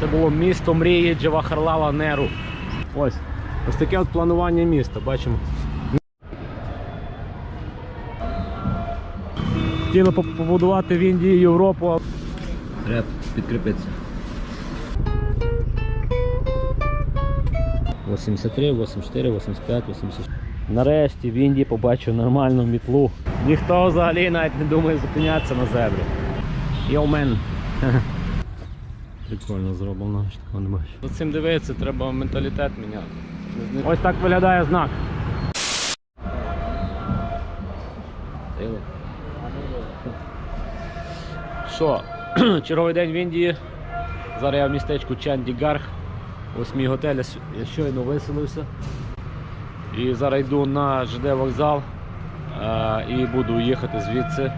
Це було місто мрії Джавахарлала Неру. Ось. Ось таке от планування міста, бачимо. Хотіли побудувати в Індії Європу, Треба підкріпитися. 83, 84, 85, 86. Нарешті в Індії побачив нормальну мітлу. Ніхто взагалі навіть не думає зупинятися на зебрі. Йоумен. Прикольно зроблено, що такого не бачу. За цим дивитися, треба менталітет міняти. Ось так виглядає знак. Що, черговий день в Індії. Зараз я в містечку Чандігарх. Ось мій готель, я щойно виселився. І зараз йду на ЖД вокзал е, і буду їхати звідси.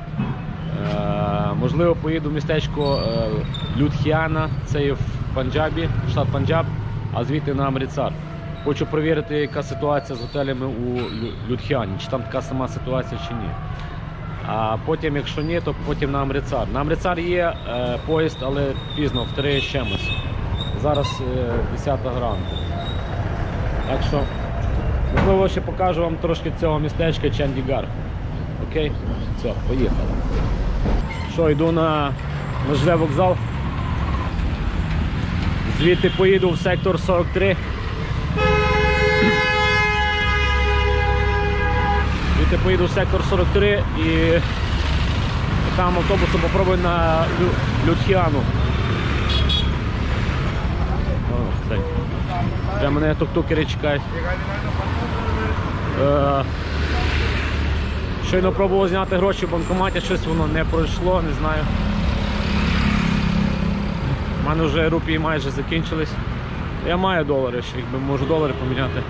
Можливо, поїду в містечко е, Людхіана, це є в Панджабі, штат Панджаб, а звідти на Амріцар. Хочу перевірити, яка ситуація з готелями у Людхіані, чи там така сама ситуація, чи ні. А потім, якщо ні, то потім на Амріцар. На Амріцар є е, поїзд, але пізно, в 3 чимось. Зараз е, 10 ранку. Так що, можливо, ще покажу вам трошки цього містечка Чандігар. Окей? Все, поїхали. Що, йду на ЖД вокзал. Звідти поїду в сектор 43. Звідти поїду в сектор 43 і там автобусом попробую на Лю- Людхіану. Вже мене тук-тукери чекають. Щойно пробував зняти гроші в банкоматі, щось воно не пройшло, не знаю. У мене вже рупії майже закінчились. Я маю долари, ще якби можу долари поміняти.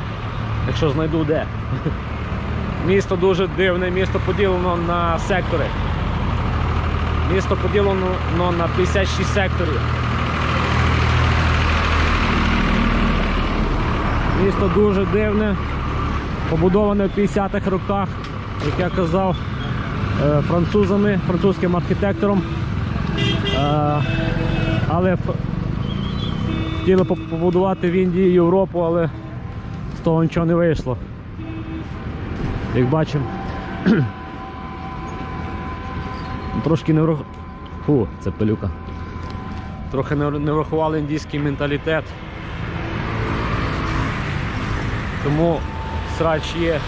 Якщо знайду де. Місто дуже дивне, місто поділено на сектори. Місто поділено на 56 секторів. Місто дуже дивне, побудоване в 50-х роках, як я казав, е, французами, французьким архітектором. Е, Але хотіли побудувати в Індії Європу, але з того нічого не вийшло. Як бачимо, трошки не врах... Фу, це пилюка. Трохи не врахували індійський менталітет. Тому срач є,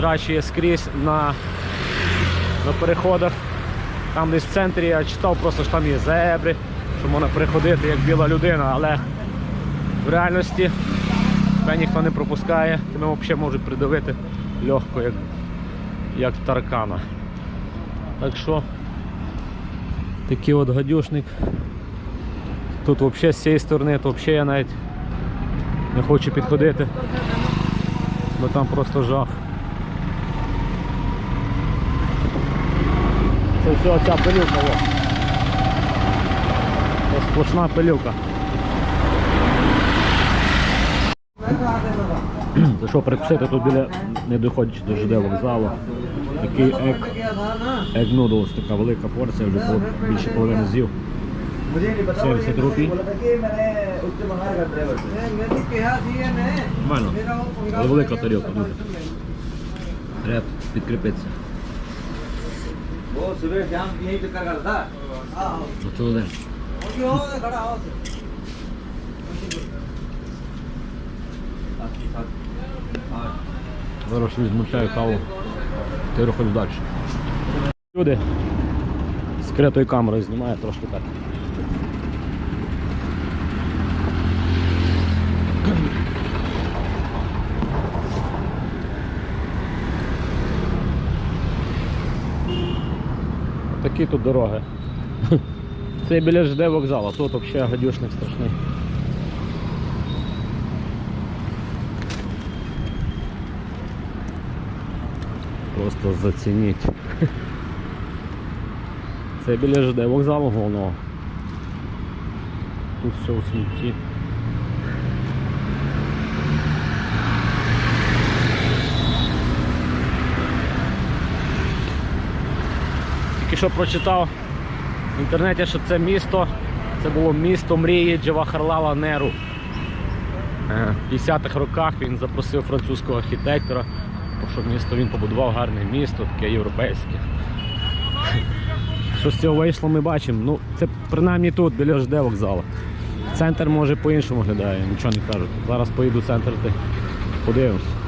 срач скрізь на, на переходах. Там десь в центрі я читав просто що там є зебри, що можна переходити як біла людина, але в реальності тебе ніхто не пропускає, тебе взагалі можуть придавити легко, як, як таркана. Так що такий от гадюшник. Тут взагалі з цієї сторони, то взагалі я навіть не хочу підходити, бо там просто жах. Все оця пилюка. О. Це сплошна пилюка. За що прикусити тут біля, не доходячи до ЖД вокзалу. Такий ек, ек noodles, така велика порція, вже більше половини з'їв. 70 рупій. Нормально. Але велика тарілка дуже. Треба підкріпитися. वो सुबह शाम यही चक्कर करता हाँ На цілий день. हो खड़ा हो Зараз відмучаю каву. Ти рухаєш далі. Люди скритою камерою знімає трошки так. Такі тут дороги. Це біля ЖД вокзалу, тут взагалі гадюшник страшний. Просто зацініть. Це біля ЖД вокзалу головного. Тут все у смітті. Що прочитав в інтернеті, що це місто Це було місто мрії Джавахарлала Неру. Е, В 50-х роках він запросив французького архітектора, щоб місто він побудував гарне місто, таке європейське. Що з цього вийшло, ми бачимо. Ну, це принаймні тут, біля ЖД вокзалу. Центр може по-іншому виглядає, нічого не кажуть. Зараз поїду в центр, подивимось.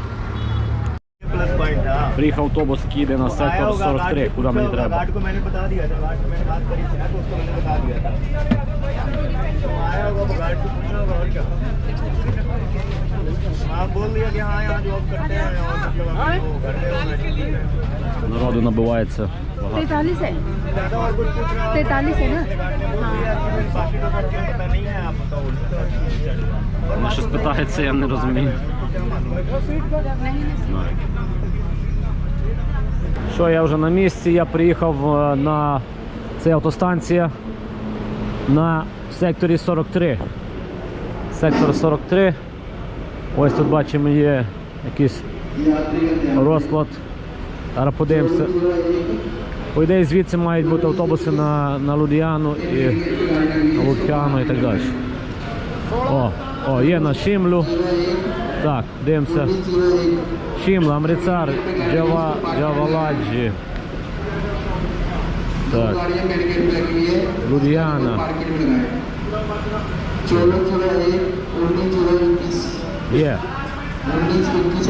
Приїхав автобус, який йде на сектор 43, куди мені треба. Народу набивається. तैतालीस है तैतालीस Вона щось питається, я не розумію. Що, я вже на місці, я приїхав е, на це автостанція на секторі 43. Сектор 43. Ось тут бачимо є якийсь розклад. Зараз подивимося. По ідеї звідси мають бути автобуси на, на Лудіану і на Лудхіану і так далі. О, о, є на Шимлю. Так, дивимося. Шимла, Амрицар, Джава, Джаваладжі. Так. Лудіана. Є.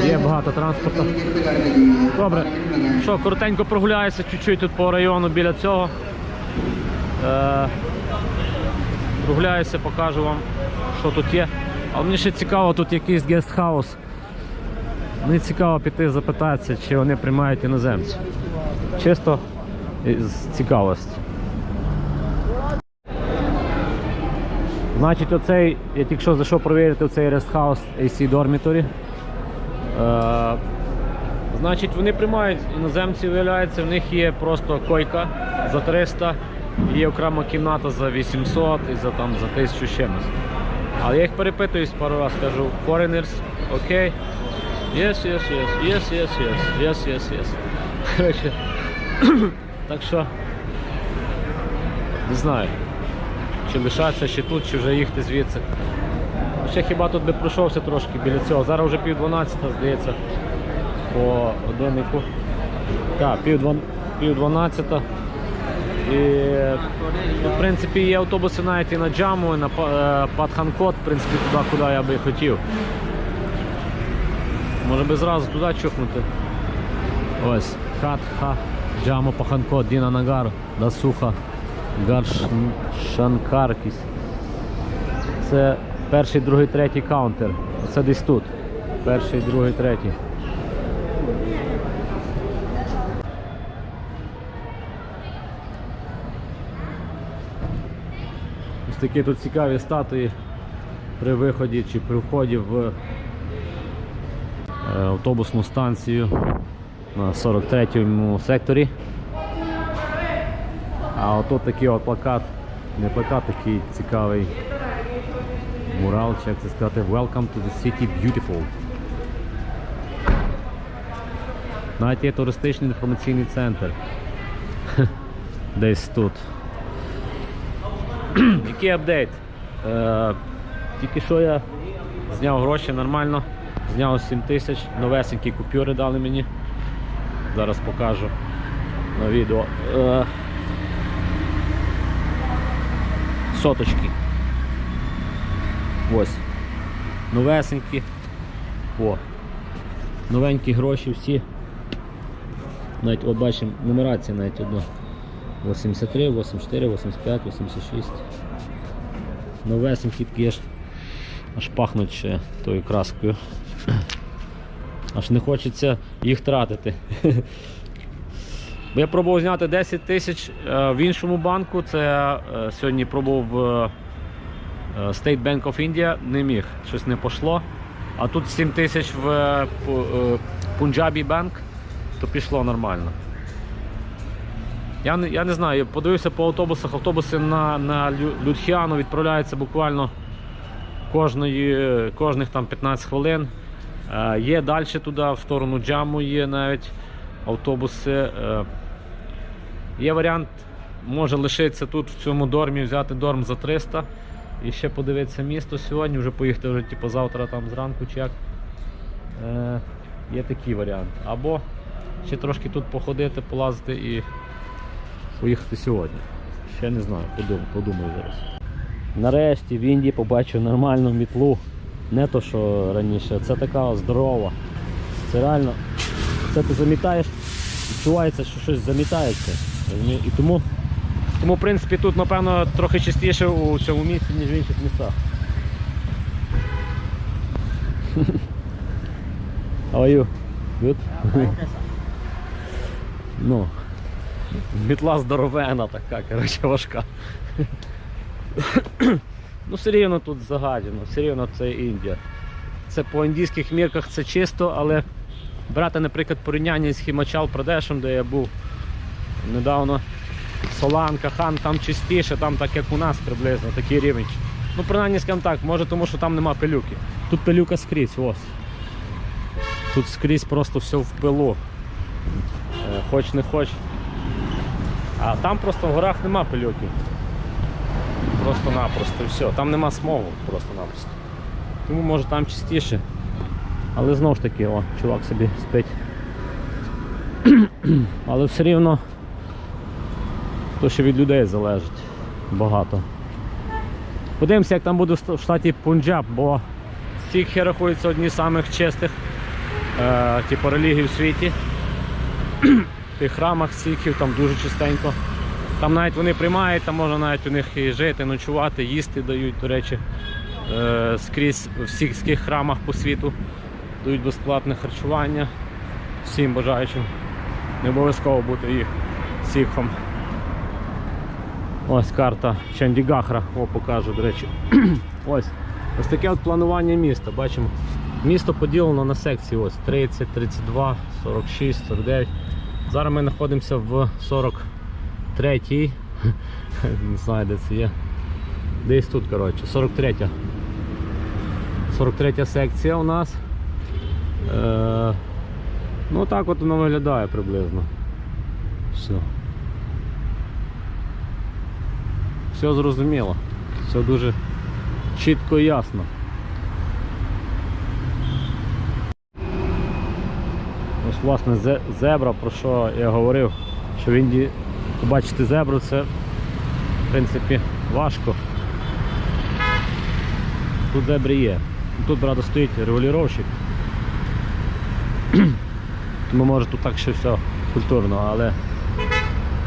Є багато транспорту. Добре. Що, коротенько прогуляюся чуть-чуть тут по району біля цього. Е, прогуляюся, покажу вам, що тут є. Але мені ще цікаво, тут якийсь гестхаус. Мені цікаво піти запитатися, чи вони приймають іноземців. Чисто з цікавості. Значить, оцей, я тільки що зайшов провірити цей рестхаус AC Dormitory. Е, значить, вони приймають іноземців, виявляється, в них є просто койка за 300, є окрема кімната за 800 і за, там, за 1000 з чимось. Але я їх перепитуюсь пару раз, кажу, foreigners, окей. Yes, yes, yes, yes, yes, yes, yes, yes, yes. Коротше, так що, не знаю, чи лишатися ще тут, чи вже їхати звідси. Ще хіба тут би пройшовся трошки біля цього. Зараз вже пів 12, здається, по годиннику. Так, пів, дван... пів 12. І в принципі, є автобуси навіть і на Джаму, і на е, Патханкот, в принципі, туди, куди я би хотів. Може би зразу туди чухнути. Ось, Хатха, Джаму, Паханкот, Діна Нагар, Дасуха, Гаршанкаркіс. Це перший, другий, третій каунтер. Це десь тут. Перший, другий, третій. Ось такі тут цікаві статуї при виході чи при вході в автобусну станцію на 43-му секторі. А отут такий от плакат, не плакат, такий цікавий мурал, чи як це сказати, Welcome to the city beautiful. Навіть є туристичний інформаційний центр. Десь тут. Який апдейт? Е, тільки що я зняв гроші нормально, зняв 7 тисяч, новесенькі купюри дали мені. Зараз покажу на відео. Е, соточки. Ось. Новесенькі. О. Новенькі гроші всі. Навіть от бачимо нумерація навіть одна. 83, 84, 85, 86. Новесенькі такі аж, аж пахнуть ще тою краскою. Аж не хочеться їх тратити. Я пробував зняти 10 тисяч е, в іншому банку. Це е, сьогодні пробував в е, State Bank of India, не міг, щось не пішло. А тут 7 тисяч в Punjabi Bank, то пішло нормально. Я не, я не знаю, я подивився по автобусах. Автобуси на, на Людхіану відправляються буквально кожної, кожних там 15 хвилин. Е, є далі туди, в сторону Джаму є навіть автобуси. Е, є варіант може лишитися тут в цьому дормі, взяти дорм за 300 і ще подивитися місто сьогодні, вже поїхати вже типу, завтра там зранку чи як. Е, є такий варіант. Або ще трошки тут походити, полазити і поїхати сьогодні. Ще не знаю, подумаю, подумаю зараз. Нарешті в Індії побачив нормальну мітлу. Не то, що раніше, це така здорова. Це реально, це ти замітаєш, відчувається, що щось замітається. І тому, тому, в принципі, тут, напевно, трохи частіше у цьому місці, ніж в інших містах. How are you? Good? ну, мітла здоровена така, коротше, важка. Ну, все рівно тут загадено, все рівно це Індія. Це по індійських мірках це чисто, але брати, наприклад, порівняння з Хімачал Прадешем, де я був недавно, Соланка, Хан, там чистіше, там так як у нас приблизно, такий рівень. Ну, принаймні, скажімо так, може тому, що там нема пилюки. Тут пилюка скрізь, ось. Тут скрізь просто все в пилу. Е, Хоч не хоч. А там просто в горах нема пилюки. Просто-напросто все. Там нема смогу просто-напросто. Тому може там чистіше. Але знову ж таки, о, чувак собі спить. Але все рівно то ще від людей залежить багато. Подивимося, як там буде в штаті Пунджаб, бо сікхи рахуються одні з самих чистих е, типу, релігій у світі. В тих храмах сікхів там дуже чистенько. Там навіть вони приймають, там можна навіть у них і жити, ночувати, їсти дають, до речі, е, скрізь в сікських храмах по світу дають безплатне харчування всім бажаючим. Не обов'язково бути їх сікхом. Ось карта Чандігахра, о, покажу, до речі. ось. Ось таке от планування міста. Бачимо. Місто поділено на секції ось 30, 32, 46, 49. Зараз ми знаходимося в 43-й. Не знаю, де це є. Десь тут, коротше, 43. 43 секція у нас. Е, ну так от воно виглядає приблизно. Все. Все зрозуміло. Все дуже чітко і ясно. Ось власне зебра, про що я говорив, що в Індії побачити зебру це в принципі важко. Тут зебри є. Тут, правда, стоїть регулювальщик. Тому може тут так ще все культурно, але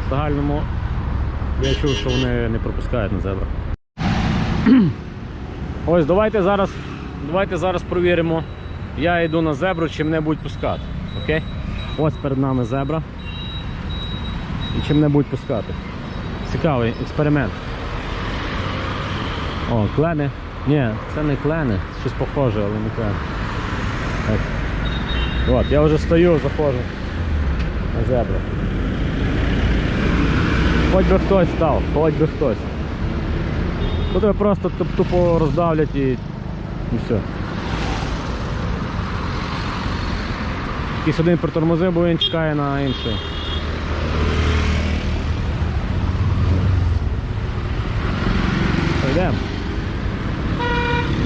в загальному я чув, що вони не пропускають на зебрах. Ось давайте зараз, давайте зараз провіримо. Я йду на зебру, чи мене будуть пускати. Окей? Ось перед нами зебра. І чи мене будуть пускати. Цікавий експеримент. О, клени. Ні, це не клени, щось похоже, але не клени. Так. От, я вже стою, заходжу на зебру. Хоч би хтось став, хоч би хтось. Тут тебе просто тупо роздавлять і, і все. Якийсь один притормозив, бо він чекає на інший.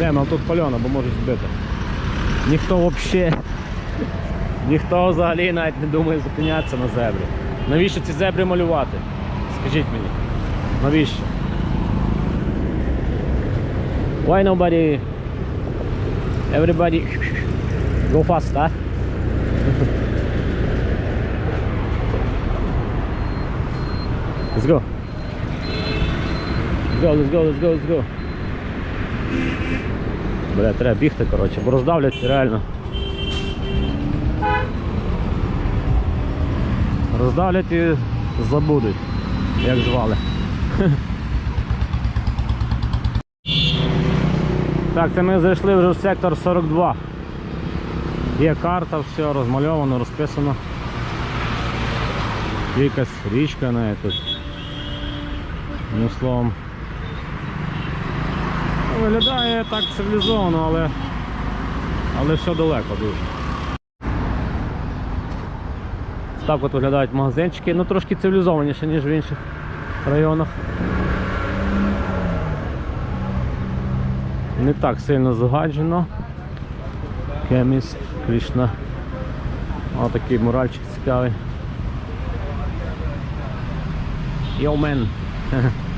Йдемо, але тут пальона, бо можуть збити. Ніхто взагалі, ніхто взагалі навіть не думає зупинятися на зебрі. Навіщо ці зебри малювати? Скажіть мені. Навіщо? Why nobody everybody go fast, huh? let's go. Let's go, let's go, let's go, let's go. Бля, треба бігти, коротше, бо роздавлять реально. Роздавлять і забудуть, як звали. Так, це ми зайшли вже в сектор 42. Є карта, все розмальовано, розписано. Якась річка на тут. Ну, словом. Виглядає так цивілізовано, але, але все далеко дуже. Так от виглядають магазинчики, ну трошки цивілізованіше, ніж в інших районах. Не так сильно загаджено. Кеміс, Кришна. Ось такий муральчик цікавий. Йоумен.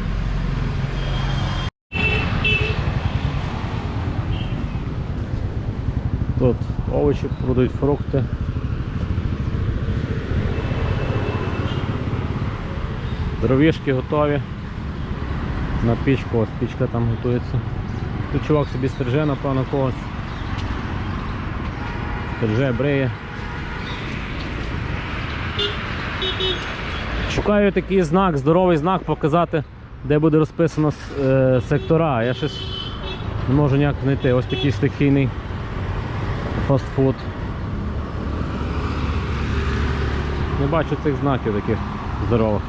Тут овочі продають, фрукти. Дровішки готові. На пічку, ось пічка там готується. Тут чувак собі стриже, напевно, когось. Стриже, бриє. Шукаю такий знак, здоровий знак показати, де буде розписано е, сектора. Я щось не можу ніяк знайти. Ось такий стихійний фастфуд. Не бачу цих знаків таких здорових.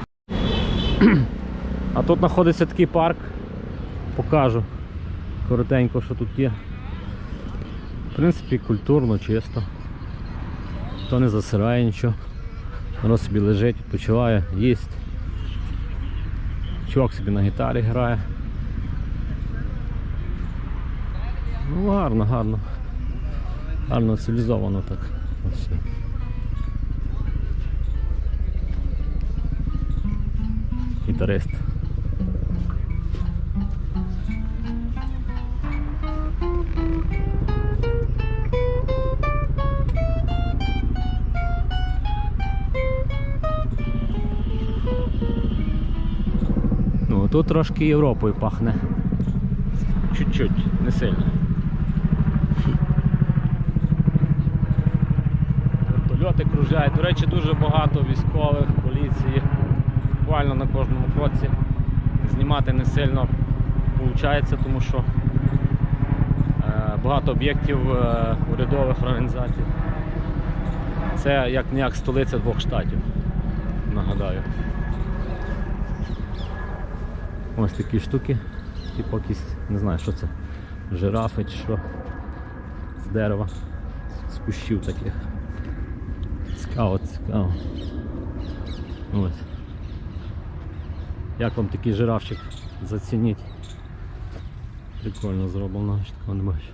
А тут знаходиться такий парк. Покажу коротенько, що тут є. В принципі, культурно, чисто. Хто не засирає нічого. Воно собі лежить, відпочиває, їсть. Чувак собі на гітарі грає. Ну гарно, гарно. Гарно цивілізовано так. Ось. Гітарист. Ну, тут трошки Європою пахне. Чуть-чуть, не сильно. Вертольоти кружають. До речі, дуже багато військових, поліції. Буквально на кожному кроці. Знімати не сильно виходить, тому що е, багато об'єктів е, урядових організацій. Це як ніяк столиця двох штатів. Нагадаю. Ось такі штуки. Типу якісь, не знаю, що це. Жирафи чи що. З дерева. З кущів таких. Цікаво, цікаво. Ось. Як вам такий жирафчик зацініть? Прикольно зроблено, що такого не бачу.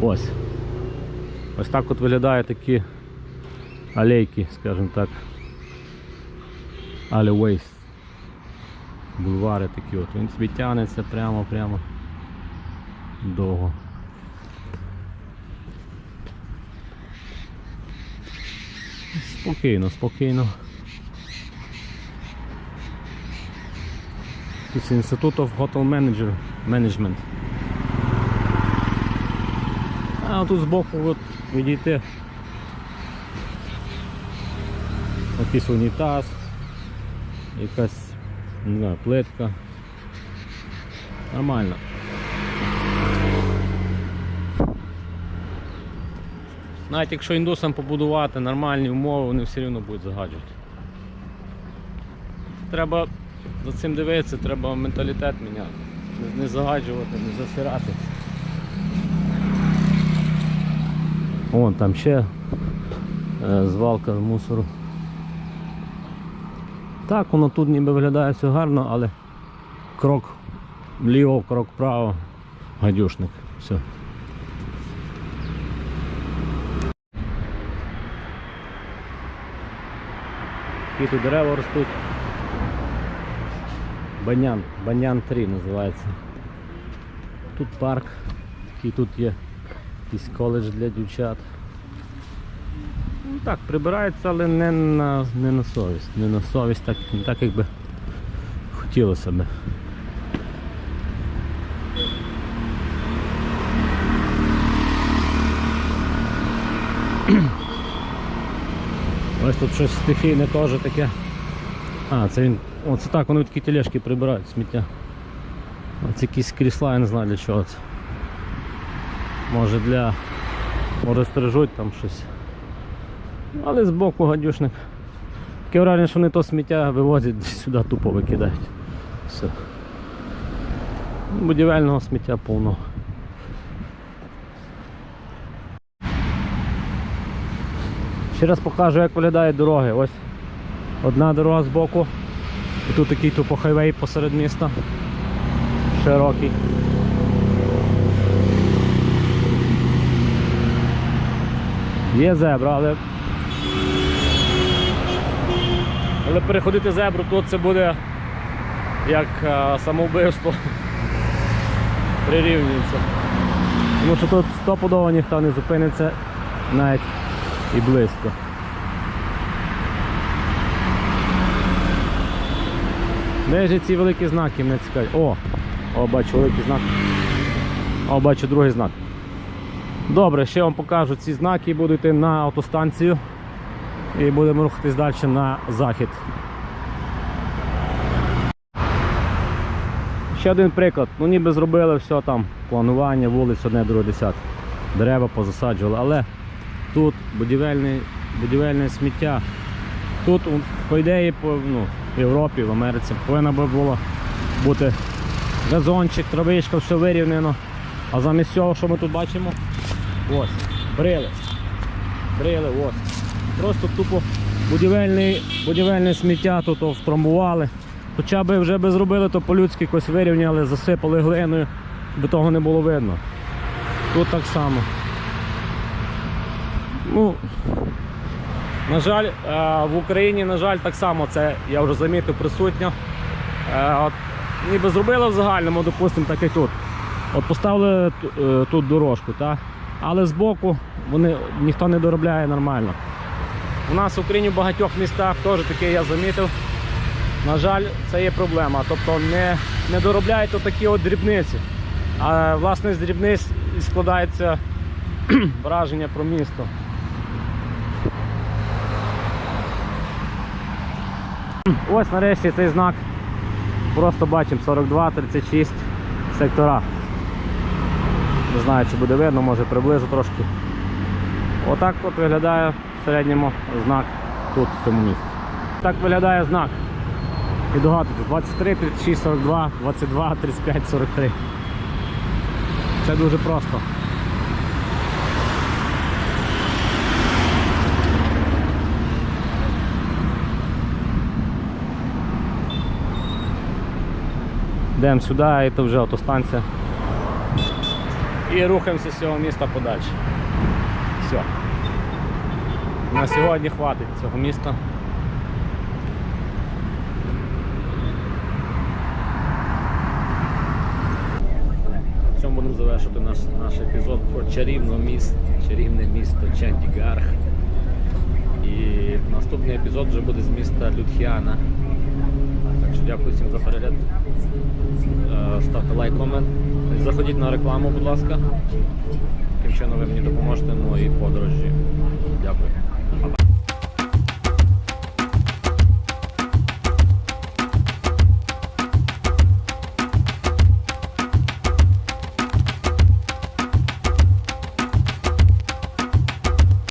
Ось. Ось так от виглядають такі алейки, скажімо так. Alleyways. Бульвари такі от. Він собі тягнеться прямо-прямо довго. Спокійно, спокійно. Тут Institute of Manager, Management. А тут збоку от відійти. Якийсь унітаз, якась не знаю, плитка. Нормально. Навіть якщо індусам побудувати нормальні умови, вони все одно будуть загаджувати. Треба за цим дивитися, треба менталітет міняти. Не, не загаджувати, не засирати. Вон там ще е, звалка мусору. Так, воно тут ніби виглядає все гарно, але крок вліво, крок вправо, гадюшник. Все. Які тут дерева ростуть. Банян, Банян 3 називається. Тут парк, який тут є якийсь коледж для дівчат. Так, прибирається, але не на, не на совість. Не на совість, так, не так як би хотілося би. Ось тут щось стихійне теж таке. А, це він. Оце так, вони такі тележки прибирають сміття. Ось якісь крісла, я не знаю для чого це. Може для... Може стережуть там щось. Але збоку гадюшник. Таке враження, що вони то сміття вивозять сюди тупо викидають. Все. Будівельного сміття повно. Ще раз покажу, як виглядають дороги. Ось одна дорога з боку. І тут такий тупо хайвей посеред міста. Широкий. Є зебра, але. Але переходити зебру тут це буде як е, самовбивство. Прирівнюється. Тому що тут стопудово ніхто не зупиниться навіть і близько. Де ж ці великі знаки мене цікавить? О! О, бачу великий знак. О, бачу другий знак. Добре, ще вам покажу ці знаки, буду йти на автостанцію і будемо рухатись далі на захід. Ще один приклад. Ну ніби зробили все там, планування, вулиць, одне, друге, десяте. Дерева позасаджували, але тут будівельне, будівельне сміття. Тут, по ідеї, по, ну, в Європі, в Америці повинна би було бути газончик, травичка, все вирівнено. А замість цього, що ми тут бачимо, ось, брили. Брили, ось. Просто тупо будівельне, будівельне сміття тут втрамбували. Хоча б вже би зробили, то по-людськи якось вирівняли, засипали глиною, би того не було видно. Тут так само. Ну, на жаль, е, в Україні, на жаль, так само це я вже замітив присутньо. Е, От, ніби зробили в загальному, допустимо, так як тут. От поставили е, тут дорожку, та? але збоку вони, ніхто не доробляє нормально. У нас в Україні в багатьох містах теж таке я замітив. На жаль, це є проблема. Тобто не, не доробляють такі от дрібниці. А власне з дрібниць складається враження про місто. Ось нарешті цей знак. Просто бачимо 42, 36 сектора. Не знаю, чи буде видно, може приближу трошки. Отак от виглядає середньому знак тут, в цьому місці. Так виглядає знак. І догадуйтесь, 23, 36, 42, 22, 35, 43. Це дуже просто. Йдемо сюди, і то вже автостанція. І рухаємося з цього міста подальше. Все. На сьогодні хватить цього міста. На цьому будемо завершити наш, наш епізод про чарівне місто, чарівне місто Чандігарх. І наступний епізод вже буде з міста Людхіана. Так що дякую всім за перегляд. Е, Ставте лайк, комент. Заходіть на рекламу, будь ласка. Таким чином ви мені допоможете в моїй подорожі. Дякую.